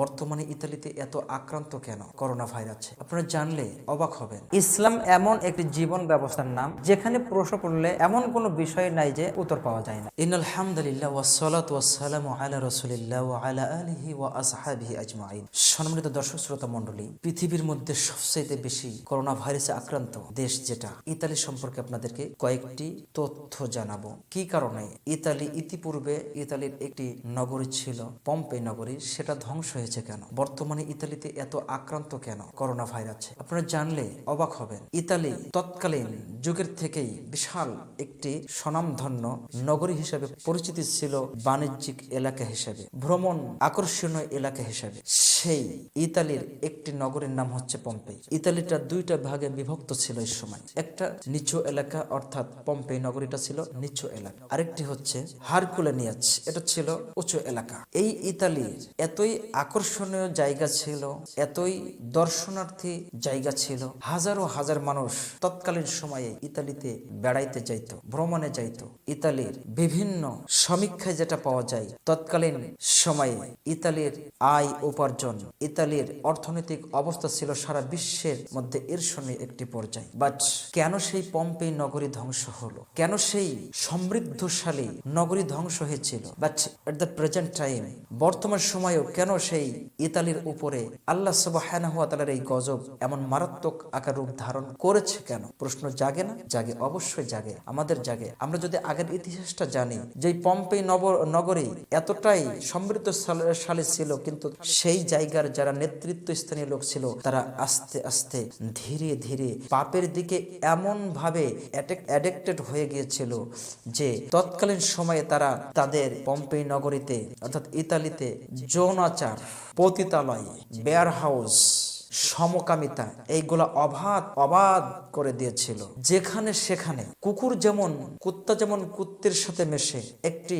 বর্তমানে ইতালিতে এত আক্রান্ত কেন? করোনা ভাইরাস আপনারা জানলে অবাক হবেন। ইসলাম এমন একটি জীবন ব্যবস্থার নাম, যেখানে প্রশ্ন করলে এমন কোনো বিষয় নাই যে উত্তর পাওয়া যায় না। ইন আলহামদুলিল্লাহ ওয়াসসালাতু ওয়াসসালামু আলা আলা ওয়া আসহাবিহি আজমাইন। সম্মানিত দর্শক, শ্রোতা মণ্ডলী, পৃথিবীর মধ্যে সবচেয়ে বেশি করোনা ভাইরাসে আক্রান্ত দেশ যেটা, ইতালি সম্পর্কে আপনাদেরকে কয়েকটি তথ্য জানাব। কি কারণে? ইতালি ইতিপূর্বে ইতালির একটি নগরী ছিল, পম্পে নগরী, সেটা ধ্বংস হয়েছে। কেন? বর্তমানে ইতালিতে এত আক্রান্ত কেন করোনা ভাইরাস আপনারা জানলে অবাক হবেন। ইতালি তৎকালীন যুগের থেকেই বিশাল একটি স্বনামধন্য নগরী হিসেবে পরিচিতি ছিল বাণিজ্যিক এলাকা হিসেবে, ভ্রমণ আকর্ষণীয় এলাকা হিসেবে। সেই ইতালির একটি নগরীর নাম হচ্ছে পম্পে। ইতালিটা দুইটা ভাগে বিভক্ত ছিল এই সময়। একটা নিচু এলাকা, অর্থাৎ পম্পে নগরীটা ছিল নিচু এলাকা। আরেকটি হচ্ছে হারকুলেনিয়াচ এটা ছিল উঁচু এলাকা। এই ইতালির এতই আকর্ষণীয় জায়গা ছিল, এতই দর্শনার্থী জায়গা ছিল, হাজারো হাজার মানুষ তৎকালীন সময়ে ইতালিতে বেড়াইতে যাইত, ভ্রমণে যাইত। ইতালির বিভিন্ন সমীক্ষায় যেটা পাওয়া যায়, তৎকালীন সময়ে ইতালির আয় উপার্জন, ইতালির অর্থনৈতিক অবস্থা ছিল সারা বিশ্বের মধ্যে ঈর্ষণীয় একটি পর্যায়। বাট কেন সেই পম্পে নগরী ধ্বংস হলো? কেন সেই সমৃদ্ধশালী নগরী ধ্বংস হয়েছিল? But at the present time বর্তমান সময়েও কেন সেই ইতালির উপরে আল্লাহ সুবাহার এই গজব এমন মারাত্মক আকার রূপ ধারণ করেছে কেন? প্রশ্ন জাগে না? জাগে, অবশ্যই জাগে, আমাদের জাগে। আমরা যদি আগের ইতিহাসটা জানি যে পম্পে নগরী এতটাই সমৃদ্ধশালী ছিল, কিন্তু সেই জায়গার যারা নেতৃত্ব স্থানীয় লোক ছিল, তারা আস্তে আস্তে ধীরে ধীরে পাপের দিকে এমন ভাবে অ্যাডিক্টেড হয়ে গিয়েছিল যে তৎকালীন সময়ে তারা তাদের পম্পে নগরীতে, অর্থাৎ ইতালিতে যৌনাচার, পতিতালয়, বেয়ার হাউস সমকামিতা, এইগুলা অবাধ অবাধ করে দিয়েছিল। যেখানে সেখানে কুকুর যেমন, কুত্তা যেমন কুত্তের সাথে মেশে, একটি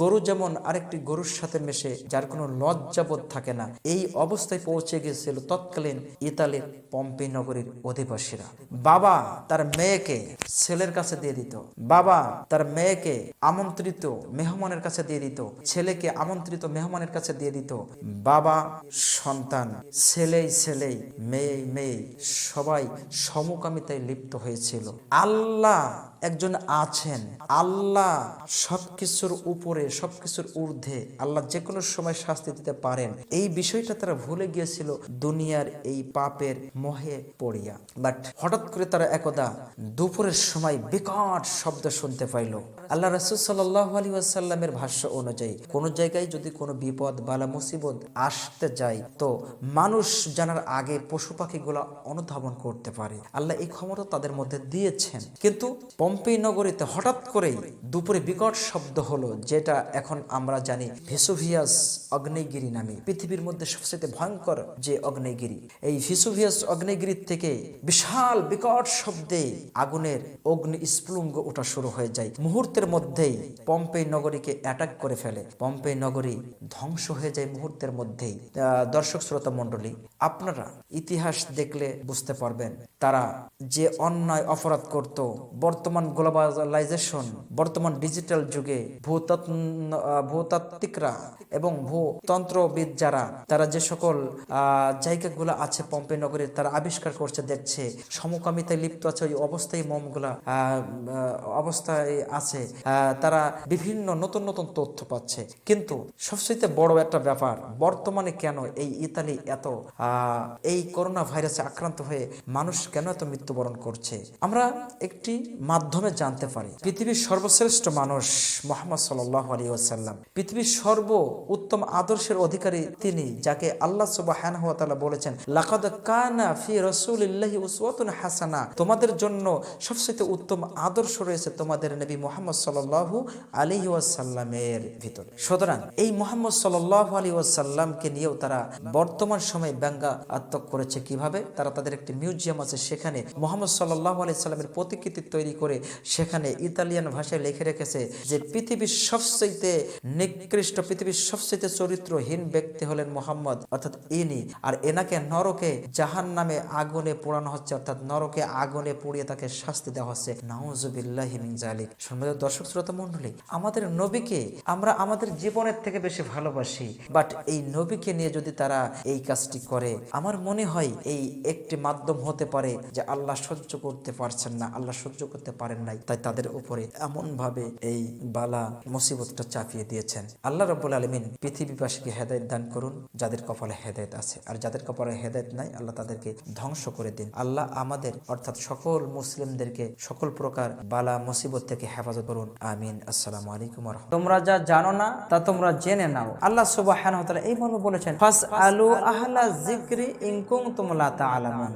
গরু যেমন আরেকটি গরুর সাথে মেশে, যার কোনো লজ্জাবোধ থাকে না, এই অবস্থায় পৌঁছে গিয়েছিল তৎকালীন ইতালির পম্পি নগরীর অধিবাসীরা। বাবা তার মেয়েকে ছেলের কাছে দিয়ে দিত। বাবা তার মেয়েকে আমন্ত্রিত মেহমানের কাছে দিয়ে দিত। ছেলেকে আমন্ত্রিত মেহমানের কাছে দিয়ে দিত। বাবা সন্তান, ছেলেই ছেলেই মেয়ে মেয়ে সবাই সমকামিতায় লিপ্ত হয়েছিল। আল্লাহ একজন আছেন, আল্লাহ সবকিছুর উপরে, সবকিছুর ঊর্ধ্বে, আল্লাহ যে কোনো সময় শাস্তি দিতে পারেন। এই বিষয়টা তারা ভুলে গিয়েছিল, দুনিয়ার এই পাপের মোহে পড়িয়া। বাট হঠাৎ করে তারা একদা দুপুরের সময় বিকট শব্দ শুনতে পাইল। আল্লাহ রসুল সাল্লাহ আলী আসাল্লামের ভাষ্য অনুযায়ী, কোন জায়গায় যদি কোনো বিপদ বালা মুসিবত আসতে যায়, তো মানুষ জানার আগে পশু পাখিগুলা অনুধাবন করতে পারে। আল্লাহ এই ক্ষমতা তাদের মধ্যে দিয়েছেন। কিন্তু পম্পে নগরীতে হঠাৎ করেই দুপুরে বিকট শব্দ হলো, যেটা এখন আমরা জানি ভেসোভিয়াস অগ্নেয়গিরি নামে। পৃথিবীর মধ্যে সবচেয়ে ভয়ঙ্কর যে অগ্নেয়গিরি এই ভেসোভিয়াস অগ্নেয়গিরির থেকে বিশাল বিকট শব্দে আগুনের অগ্নি স্ফুলঙ্গ ওঠা শুরু হয়ে যায়। মুহূর্তের মধ্যেই পম্পে নগরীকে অ্যাটাক করে ফেলে। পম্পে নগরী ধ্বংস হয়ে যায় মুহূর্তের মধ্যেই। দর্শক, শ্রোতা, মণ্ডলী, আপনারা ইতিহাস দেখলে বুঝতে পারবেন, তারা যে অন্যায় অপরাধ করত, বর্তমান গ্লোবালাইজেশন, বর্তমান ডিজিটাল যুগে ভূতাত্ত্বিকরা এবং ভূতন্ত্রবিদ যারা, তারা যে সকল জায়গাগুলো আছে পম্পে নগরীর, তারা আবিষ্কার করছে, দেখছে, সমকামিতায় লিপ্ত আছে, ওই অবস্থায় মমগুলা অবস্থায় আছে তারা বিভিন্ন নতুন নতুন তথ্য পাচ্ছে। কিন্তু সবচেয়ে বড় একটা ব্যাপার, বর্তমানে কেন এই ইতালি এত এই করোনা ভাইরাসে আক্রান্ত হয়ে মানুষ কেন এত মৃত্যুবরণ করছে? আমরা একটি মাধ্যমে জানতে পারি। পৃথিবীর সর্বশ্রেষ্ঠ মানুষ মোহাম্মদ সাল্লাহ আলী ওসাল্লাম পৃথিবীর সর্ব উত্তম আদর্শের অধিকারী তিনি, যাকে আল্লাহ সুবাহান বলেছেন, লাকাদ কানা ফি রসুলিল্লাহি উসওয়াতুন হাসানা। তোমাদের জন্য সবচেয়ে উত্তম আদর্শ রয়েছে তোমাদের নবী মোহাম্মদ সাল্লাল্লাহু আলাইহি ওয়াসাল্লামের ভিতরে। সুতরাং এই মোহাম্মদ সাল্লাল্লাহু আলাইহি ওয়াসাল্লামকে নিয়েও তারা বর্তমান সময়ে ব্যঙ্গাত্মক করেছে। কীভাবে? তারা তাদের একটি মিউজিয়াম আছে, সেখানে মোহাম্মদ সাল্লাল্লাহু আলাইহি সাল্লামের প্রতিকৃতি তৈরি করে করে সেখানে ইতালিয়ান ভাষায় লিখে রেখেছে যে পৃথিবীর সবচেয়ে নিকৃষ্ট, পৃথিবীর সবচেয়ে চরিত্রহীন ব্যক্তি হলেন মোহাম্মদ। অর্থাৎ ইনি। আর এনাকে নরকে জাহান নামে আগুনে পোড়ানো হচ্ছে, অর্থাৎ নরকে আগুনে পুড়িয়ে তাকে শাস্তি দেওয়া হচ্ছে। নাউজুবিল্লাহি মিন সম্মানিত দর্শক, শ্রোতা মণ্ডলী, আমাদের নবীকে আমরা আমাদের জীবনের থেকে বেশি ভালোবাসি। বাট এই নবীকে নিয়ে যদি তারা এই কাজটি করে, আমার মনে হয় এই একটি মাধ্যম হতে পারে যে আল্লাহ সহ্য করতে পারছেন না, আল্লাহ সহ্য করতে পারেন নাই, তাই তাদের উপরে এমন ভাবে এই বালা মুসিবতটা চাপিয়ে দিয়েছেন। আল্লাহ রব্বুল আলমিন পৃথিবীবাসীকে হেদায়ত দান করুন, যাদের কপালে হেদায়ত আছে। আর যাদের কপালে হেদায়ত নাই, আল্লাহ তাদেরকে ধ্বংস করে দিন। আল্লাহ আমাদের, অর্থাৎ সকল মুসলিমদেরকে সকল প্রকার বালা মুসিবত থেকে হেফাজত করুন। আমিন। আসসালামু আলাইকুম তোমরা যা জানো না, তা তোমরা জেনে নাও। আল্লাহ তাআলা এই মর্মে বলেছেন ফাস আলু আহলা যিকরি ইন কুনতুম লা তাআলামুন।